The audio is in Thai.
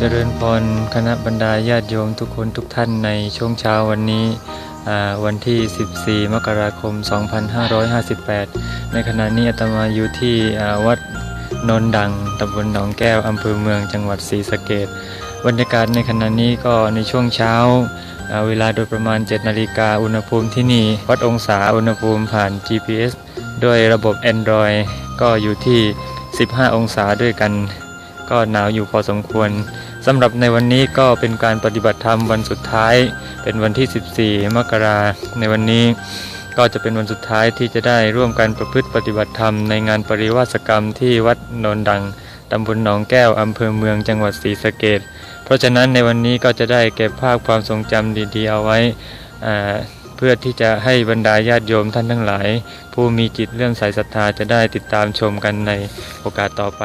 เจริญพรคณะบรรดาญาติโยมทุกคนทุกท่านในช่วงเช้าวันนี้วันที่ 14 มกราคม 2558 ในขณะนี้อาตมาอยู่ที่วัดนนดังตำบลหนองแก้วอำเภอเมืองจังหวัดศรีสะเกดบรรยากาศในขณะนี้ก็ในช่วงเช้าอ่าเวลาโดยประมาณ 7 นาฬิกาอุณหภูมิที่นี่ วัดองศาอุณหภูมิผ่าน GPS ด้วยระบบ Android ก็อยู่ที่ 15 องศาด้วยกัน ก็หนาวอยู่พอสมควร สำหรับในวันนี้ก็เป็นการปฏิบัติธรรมวันสุดท้าย เป็นวันที่ 14 มกราในวันนี้ ก็จะเป็นวันสุดท้ายที่จะได้ร่วมกันประพฤติปฏิบัติธรรมในงานปริวาสกรรมที่วัดนนดังตำบลหนองแก้วอำเภอเมืองจังหวัดศรีสะเกดเพราะฉะนั้นในวันนี้ก็จะได้เก็บภาพความทรงจำดีๆเอาไว้เพื่อที่จะให้บรรดาญาติโยมท่านทั้งหลาย ผู้มีจิตเรื่องสายศรัทธาจะได้ติดตามชมกันในโอกาสต่อไป